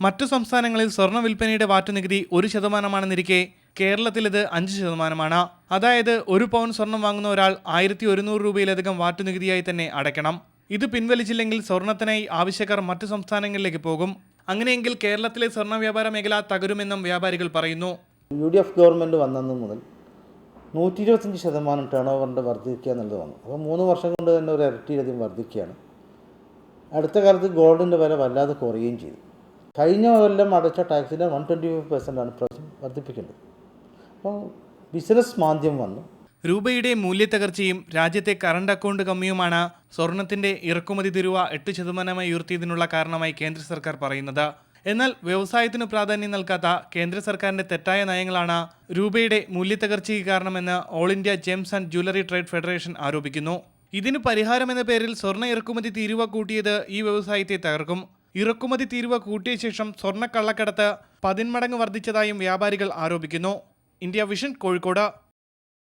മറ്റു സംസ്ഥാനങ്ങളിൽ സ്വർണ വിൽപ്പനയുടെ വാറ്റ് നികുതി ഒരു ശതമാനമാണെന്നിരിക്കെ കേരളത്തിൽ ഇത് അഞ്ച് ശതമാനമാണ്. അതായത് ഒരു പൗൺ സ്വർണം വാങ്ങുന്ന ഒരാൾ ആയിരത്തി ഒരുന്നൂറ് രൂപയിലധികം വാറ്റ് നികുതിയായി തന്നെ അടയ്ക്കണം. ഇത് പിൻവലിച്ചില്ലെങ്കിൽ സ്വർണത്തിനായി ആവശ്യക്കാർ മറ്റു സംസ്ഥാനങ്ങളിലേക്ക് പോകും. അങ്ങനെയെങ്കിൽ കേരളത്തിലെ സ്വർണ വ്യാപാര മേഖല തകരുമെന്നും വ്യാപാരികൾ പറയുന്നു. യു ഡി എഫ് ഗവൺമെന്റ് വന്നത് മുതൽ നൂറ്റി ഇരുപത്തഞ്ച് ശതമാനം ടേൺ ഓവറിന്റെ വർദ്ധിക്കുക എന്നുള്ളത് വന്നു. അപ്പോൾ മൂന്ന് വർഷം കൊണ്ട് തന്നെ ഒരു ഇരട്ടിയിലധികം വർദ്ധിക്കുകയാണ്. അടുത്ത കാലത്ത് ഗോൾഡിന്റെ വില വല്ലാതെ കുറയുകയും ചെയ്തു. കഴിഞ്ഞ കൊല്ലം അടച്ച ടാക്സിന്റെ വൺ ട്വന്റി ഫൈവ് പെർസെന്റാണ് പ്രാവശ്യം വർദ്ധിപ്പിക്കേണ്ടത്. അപ്പോൾ ബിസിനസ് മാന്ദ്യം വന്നു. രൂപയുടെ മൂല്യത്തകർച്ചയും രാജ്യത്തെ കറണ്ട് അക്കൗണ്ട് കമ്മിയുമാണ് സ്വർണത്തിന്റെ ഇറക്കുമതി തിരുവ എട്ട് ശതമാനമായി ഉയർത്തിയതിനുള്ള കാരണമായി കേന്ദ്ര സർക്കാർ പറയുന്നത്. എന്നാൽ വ്യവസായത്തിന് പ്രാധാന്യം നൽകാത്ത കേന്ദ്ര സർക്കാരിന്റെ തെറ്റായ നയങ്ങളാണ് രൂപയുടെ മൂല്യത്തകർച്ചയ്ക്ക് കാരണമെന്ന് all India gems and jewellery trade federation ആരോപിക്കുന്നു. ഇതിന് പരിഹാരമെന്ന പേരിൽ സ്വർണ ഇറക്കുമതി തീരുവ കൂട്ടിയത് ഈ വ്യവസായത്തെ തകർക്കും. ഇറക്കുമതി തീരുവ കൂട്ടിയ ശേഷം സ്വർണക്കള്ളക്കടത്ത് പതിന്മടങ്ങ് വർദ്ധിച്ചതായും വ്യാപാരികൾ ആരോപിക്കുന്നു. India vision Kozhikode.